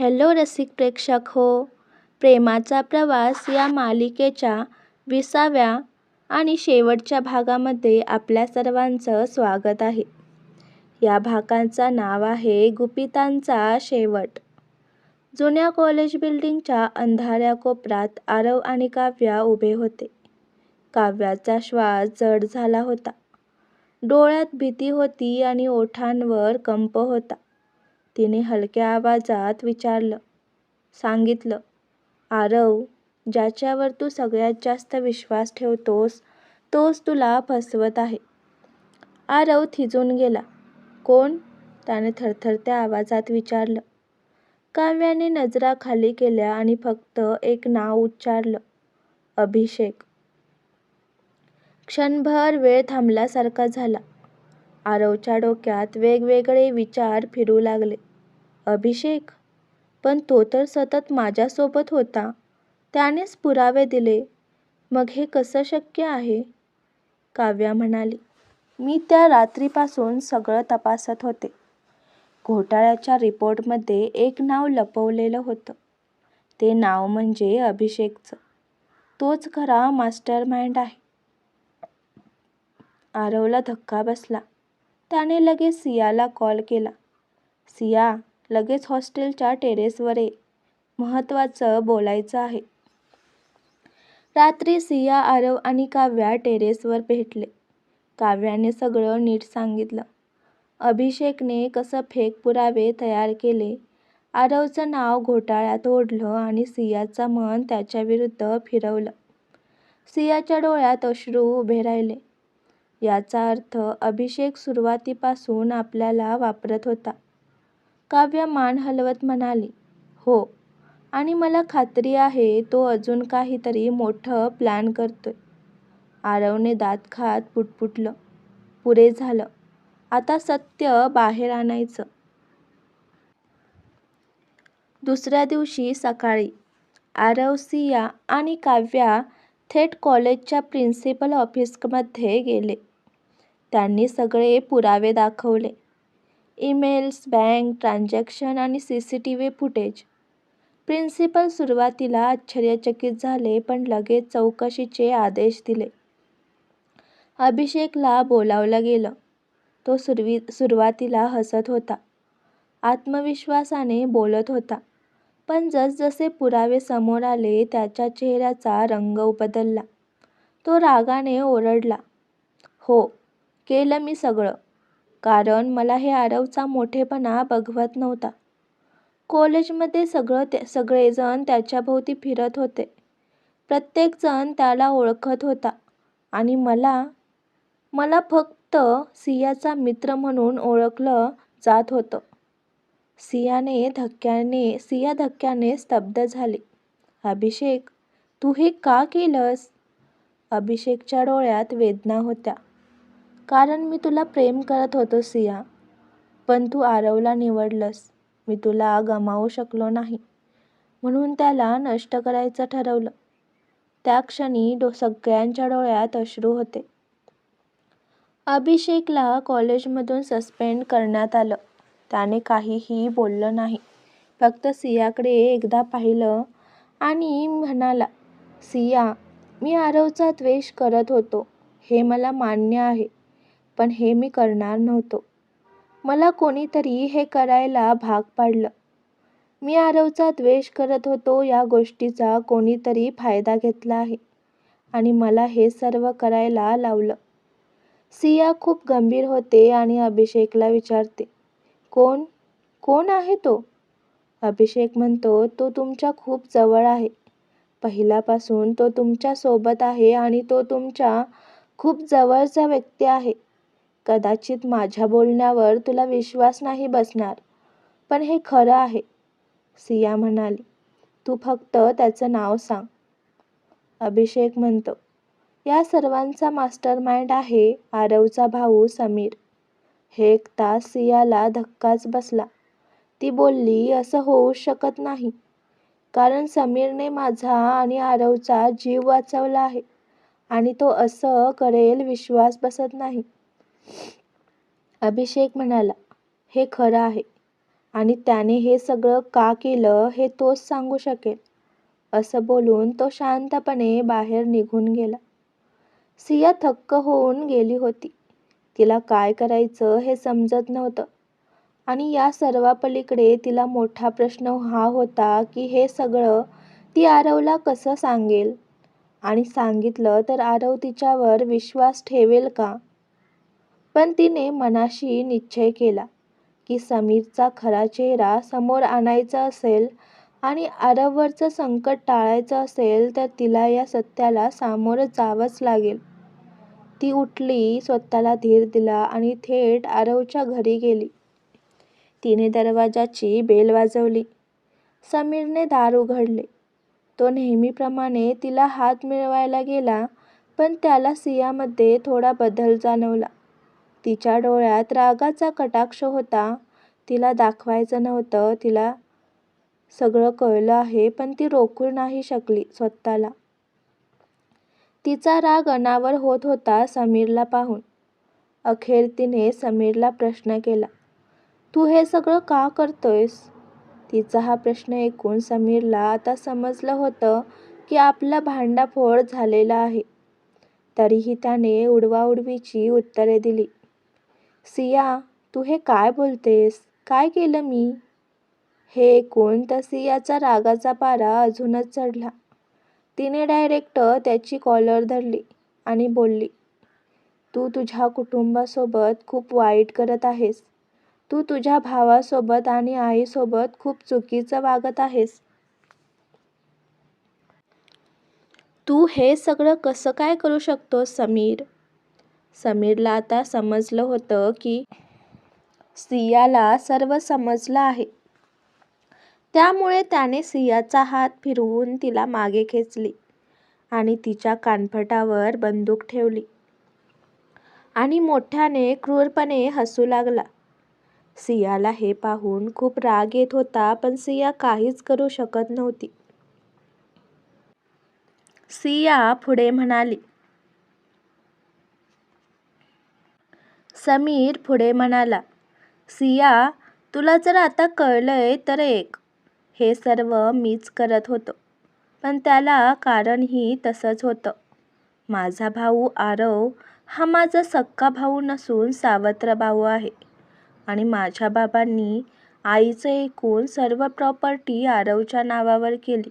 Hello रसिक प्रेक्षक हो. प्रेमाचा प्रवास या मालिकेच्या विसाव्या आणि शेवटच्या भागामध्ये आपल्या सर्वांचं स्वागत आहे. या भागाचं नाव आहे गुपितांचा शेवट. जुन्या कॉलेज बिल्डिंगच्या अंधाऱ्या कोपरात आरव आणि काव्या उभे होते. काव्याचा श्वास जड झाला होता. डोळ्यात भीती होती आणि ओठांवर कंप होता. तिने हलक्या आवाजात विचारलं. सांगितलं आरव ज्याच्यावर तू सगळ्यात जास्त विश्वास ठेवतोस तोच तुला फसवत आहे. आरव थिजून गेला. कोण? त्याने थरथरत्या आवाजात विचारलं. काव्याने नजरा खाली केल्या आणि फक्त एक नाव उच्चारलं अभिषेक. क्षणभर वेळ थांबल्यासारखा झाला. आरवच्या डोक्यात वेगवेगळे विचार फिरू लागले. अभिषेक. पण तो तर सतत माझ्यासोबत होता. त्यानेच पुरावे दिले. मग हे कसं शक्य आहे? काव्या म्हणाली मी त्या रात्रीपासून सगळं तपासत होते. घोटाळ्याच्या रिपोर्टमध्ये एक नाव लपवलेलं होतं. ते नाव म्हणजे अभिषेकचं. तोच खरा मास्टर माइंड आहे. आरवला धक्का बसला. त्याने लगेच सियाला कॉल केला. सिया लगेच हॉस्टेलच्या टेरेसवर ये महत्त्वाचं बोलायचं आहे. रात्री सिया आरव आणि काव्या टेरेसवर भेटले. काव्याने सगळं नीट सांगितलं. अभिषेकने कसं फेक पुरावे तयार केले आरवचं नाव घोटाळ्यात ओढलं आणि सियाचं मन त्याच्याविरुद्ध फिरवलं. सियाच्या डोळ्यात अश्रू उभे राहिले. याचा अर्थ अभिषेक सुरुवातीपासून आपल्याला वापरत होता. काव्या मान हलवत म्हणाली हो. आणि मला खात्री आहे तो अजून काहीतरी मोठं प्लॅन करतोय. आरवने दात खात पुटपुटलं. पुरे झालं. आता सत्य बाहेर आणायचं. दुसऱ्या दिवशी सकाळी आरव सिया आणि काव्या थेट कॉलेजच्या प्रिन्सिपल ऑफिसमध्ये गेले. त्यांनी सगळे पुरावे दाखवले. ईमेल्स बँक ट्रान्झॅक्शन आणि C C T V footage. Principal सुरुवातीला आश्चर्यचकित झाले पण लगेच चौकशीचे आदेश दिले. अभिषेकला बोलावलं गेलं. तो सुरवी सुरुवातीला हसत होता. आत्मविश्वासाने बोलत होता. पण जसजसे पुरावे समोर आले त्याच्या चेहऱ्याचा रंग बदलला. तो रागाने ओरडला. हो केलं मी सगळं. कारण मला हे आरवचा मोठेपणा बघवत नव्हता. कॉलेजमध्ये सगळं ते सगळेजण त्याच्याभोवती फिरत होते. प्रत्येकजण त्याला ओळखत होता. आणि मला मला फक्त सियाचा मित्र म्हणून ओळखलं जात होतं. सियाने धक्क्याने सिया धक्क्याने स्तब्ध झाली. अभिषेक तू हे का केलंस? अभिषेकच्या डोळ्यात वेदना होत्या. कारण मी तुला प्रेम करत होतो सिया. पण तू आरवला निवडलंस. मी तुला गमावू शकलो नाही. म्हणून त्याला नष्ट करायचं ठरवलं. त्या क्षणी डो सगळ्यांच्या डोळ्यात अश्रू होते. अभिषेकला कॉलेजमधून सस्पेंड करण्यात आलं. त्याने काहीही बोललं नाही. फक्त सियाकडे एकदा पाहिलं आणि म्हणाला सिया मी आरवचा द्वेष करत होतो. हे मला मान्य आहे. पण हे मी करणार नव्हतो. मला कोणीतरी हे करायला भाग पाडलं. मी आरवचा द्वेष करत होतो या गोष्टीचा कोणीतरी फायदा घेतला आहे आणि मला हे सर्व करायला लावलं. सिया खूप गंभीर होते आणि अभिषेकला विचारते कोण? कोण आहे तो? अभिषेक म्हणतो तो तुमच्या खूप जवळ आहे. पहिल्यापासून तो तुमच्यासोबत आहे आणि तो तुमच्या खूप जवळचा व्यक्ती आहे. कदाचित माझ्या बोलण्यावर तुला विश्वास नाही बसणार. पण हे खरं आहे. सिया म्हणाली तू फक्त त्याचं नाव सांग. अभिषेक म्हणतो या सर्वांचा मास्टर माइंड आहे आरवचा भाऊ समीर. हे ऐकता सियाला धक्काच बसला. ती बोलली असं होऊ शकत नाही. कारण समीरने माझा आणि आरवचा जीव वाचवला आहे आणि तो असं करेल विश्वास बसत नाही. अभिषेक म्हणाला हे खरं आहे आणि त्याने हे सगळं का केलं हे तोच सांगू शकेल असं बोलून तो शांतपणे बाहेर निघून गेला. सिया थक्क होऊन गेली होती. तिला काय करायचं हे समजत नव्हतं आणि या सर्वापलीकडे तिला मोठा प्रश्न हा होता की हे सगळं ती आरवला कसं सांगेल? आणि सांगितलं तर आरव तिच्यावर विश्वास ठेवेल का? पण तिने मनाशी निश्चय केला की समीरचा खरा चेहरा समोर आणायचा असेल आणि आरववरचं संकट टाळायचं असेल तर तिला या सत्याला सामोरं जावंच लागेल. ती उठली स्वतःला धीर दिला आणि थेट आरवच्या घरी गेली. तिने दरवाजाची बेल वाजवली. समीरने दार उघडले. तो नेहमीप्रमाणे तिला हात मिळवायला गेला पण त्याला सियामध्ये थोडा बदल जाणवला. तिच्या डोळ्यात रागाचा कटाक्ष होता. तिला दाखवायचं नव्हतं. तिला सगळं कळलं आहे पण ती रोखू नाही शकली स्वतःला. तिचा राग अनावर होत होता समीरला पाहून. अखेर तिने समीरला प्रश्न केला तू हे सगळं का करतोयस? तिचा हा प्रश्न ऐकून समीरला आता समजलं होतं की आपला भांडाफोड झालेला आहे. तरीही त्याने उडवाउडवीची उत्तरे दिली. सिया तू हे काय बोलतेस? काय केलं मी? हे ऐकून तर सियाचा रागाचा पारा अजूनच चढला. तिने डायरेक्ट त्याची कॉलर धरली आणि बोलली तू तुझ्या कुटुंबासोबत खूप वाईट करत आहेस. तू तुझ्या भावासोबत आणि आईसोबत खूप चुकीचं वागत आहेस. तू हे सगळं कसं काय करू शकतोस समीर? समीरला आता समजलं होतं की सियाला सर्व समजलं आहे. त्यामुळे त्याने सियाचा हात फिरवून तिला मागे खेचली आणि तिच्या कानफटावर बंदूक ठेवली आणि मोठ्याने क्रूरपणे हसू लागला. सियाला हे पाहून खूप राग येत होता पण सिया काहीच करू शकत नव्हती. सिया पुढे म्हणाली समीर पुढे म्हणाला सिया तुला जर आता कळलंय तर एक. हे सर्व मीच करत होतो. पण त्याला कारणही तसंच होतं. माझा भाऊ आरव हा माझा सक्का भाऊ नसून सावत्र भाऊ आहे. आणि माझ्या बाबांनी आईचं एकूण सर्व प्रॉपर्टी आरवच्या नावावर केली.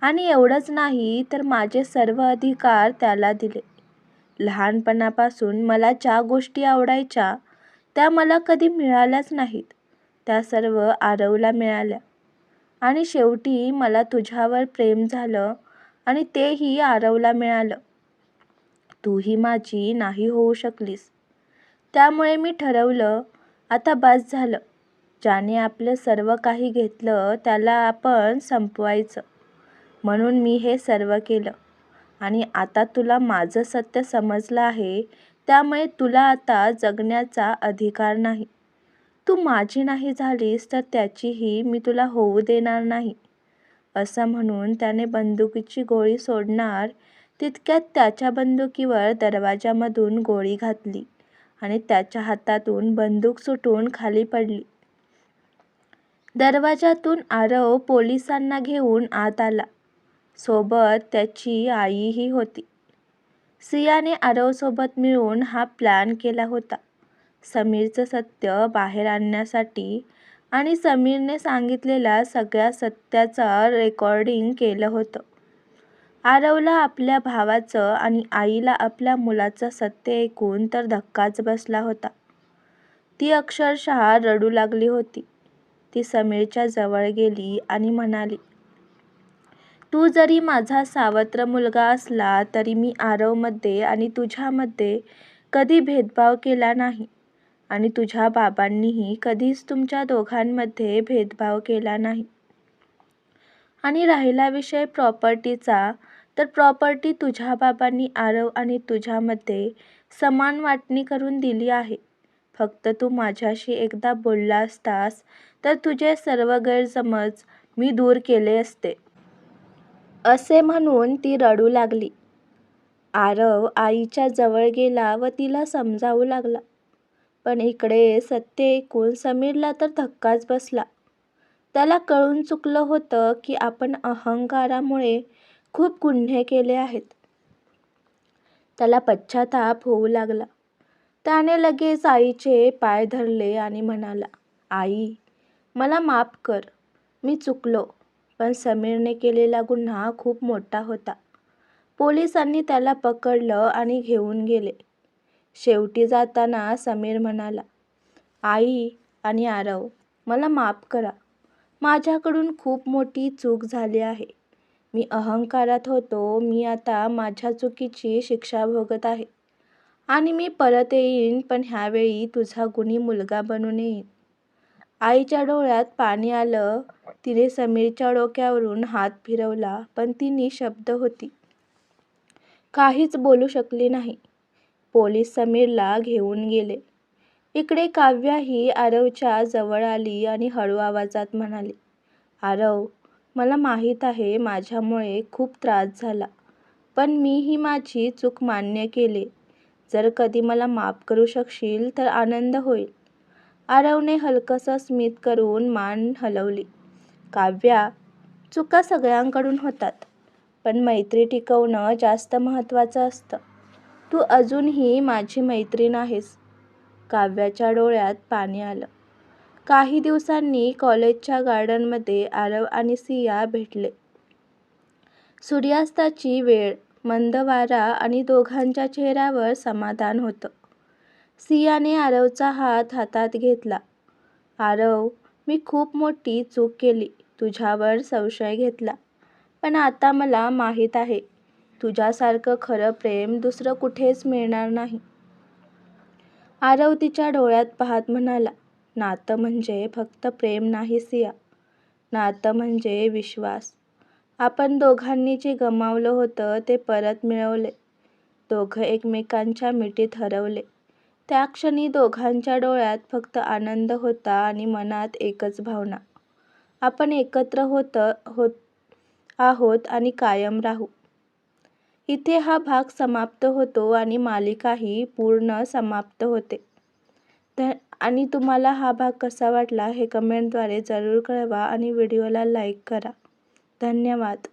आणि एवढंच नाही तर माझे सर्व अधिकार त्याला दिले. लहानपणापासून मला ज्या गोष्टी आवडायच्या त्या मला कधी मिळाल्याच नाहीत. त्या सर्व आरवला मिळाल्या. आणि शेवटी मला तुझ्यावर प्रेम झालं आणि तेही आरवला मिळालं. तूही माझी नाही होऊ शकलीस. त्यामुळे मी ठरवलं आता बस झालं. ज्याने आपलं सर्व काही घेतलं त्याला आपण संपवायचं. म्हणून मी हे सर्व केलं. आणि आता तुला माझं सत्य समजलं आहे त्यामुळे तुला आता जगण्याचा अधिकार नाही. तू माझी नाही झालीस तर त्याचीही मी तुला होऊ देणार नाही. असं म्हणून त्याने बंदुकीची गोळी सोडणार तितक्यात त्याच्या बंदुकीवर दरवाजामधून गोळी घातली आणि त्याच्या हातातून बंदूक सुटून खाली पडली. दरवाजातून आरव पोलिसांना घेऊन आत आला. सोबत त्याची आईही होती. सियाने आरवसोबत मिळून हा प्लॅन केला होता. समीरचं सत्य बाहेर आणण्यासाठी आणि समीरने सांगितलेल्या सगळ्या सत्याचं रेकॉर्डिंग केलं होतं. आरवला आपल्या भावाचं आणि आईला आपल्या मुलाचं सत्य ऐकून तर धक्काच बसला होता. ती अक्षरशः रडू लागली होती. ती समीरच्या जवळ गेली आणि म्हणाली तू जरी माझा सावत्र मुलगा असला तरी मी आरवमध्ये आणि तुझ्यामध्ये कधी भेदभाव केला नाही आणि तुझ्या बाबांनीही कधीच तुमच्या दोघांमध्ये भेदभाव केला नाही. आणि राहिला विषय प्रॉपर्टीचा तर प्रॉपर्टी तुझ्या बाबांनी आरव आणि तुझ्यामध्ये समान वाटणी करून दिली आहे. फक्त तू माझ्याशी एकदा बोलला असतास तर तुझे सर्व गैरसमज मी दूर केले असते. असे म्हणून ती रडू लागली आरव आईच्या जवळ गेला व तिला समजावू लागला पण इकडे सत्य ऐकून समीरला तर धक्काच बसला. त्याला कळून चुकलं होतं की आपण अहंकारामुळे खूप गुन्हे केले आहेत. त्याला पश्चाताप होऊ लागला. त्याने लगेच आईचे पाय धरले आणि म्हणाला, आई, मला माफ कर. मी चुकलो. पण समीरने केलेला गुन्हा खूप मोठा होता. पोलिसांनी त्याला पकडलं आणि घेऊन गेले. शेवटी जाताना समीर म्हणाला, आई आणि आरव, मला माफ करा. माझ्याकडून खूप मोठी चूक झाली आहे. मी अहंकारात होतो. मी आता माझ्या चुकीची शिक्षा भोगत आहे. आणि मी परत येईन पण ह्यावेळी तुझा गुणी मुलगा बनून येईन. आईच्या डोळ्यात पाणी आलं. तिने समीरच्या डोक्यावरून हात फिरवला पण ती निशब्द होती. काहीच बोलू शकली नाही. पोलीस समीरला घेऊन गेले. इकडे काव्याही आरवच्या जवळ आली आणि हळू आवाजात म्हणाली, आरव, मला माहीत आहे माझ्यामुळे खूप त्रास झाला. पण मी ही माझी चूक मान्य केलीय. जर कधी मला माफ करू शकशील तर आनंद होईल. आरवने हलकंसं स्मित करून मान हलवली. काव्या, चुका सगळ्यांकडून होतात. पण मैत्री टिकवणं जास्त महत्त्वाचं असतं. तू अजूनही माझी मैत्रीण आहेस. काव्याच्या डोळ्यात पाणी आलं. काही दिवसांनी कॉलेजच्या गार्डनमध्ये आरव आणि सिया भेटले. सूर्यास्ताची वेळ, मंद वारा आणि दोघांच्या चेहऱ्यावर समाधान होतं. सियाने आरवचा हात हातात घेतला. आरव, मी खूप मोठी चूक केली. तुझ्यावर संशय घेतला. पण आता मला माहीत आहे, तुझ्यासारखं खरं प्रेम दुसरं कुठेच मिळणार नाही. आरव तिच्या डोळ्यात पाहत म्हणाला, नातं म्हणजे फक्त प्रेम नाही सिया. नातं म्हणजे विश्वास. आपण दोघांनी जे गमावलं होतं ते परत मिळवले दोघं एकमेकांच्या मिठीत हरवले. त्या क्षणी दोघांच्या डोळ्यात फक्त आनंद होता आणि मनात एकच भावना, आपण एकत्र होत होत आहोत आणि कायम राहू. इथे हा भाग समाप्त होतो आणि मालिकाही पूर्ण समाप्त होते. आणि तुम्हाला हा भाग कसा वाटला हे कमेंटद्वारे जरूर कळवा आणि व्हिडिओला लाईक करा. धन्यवाद.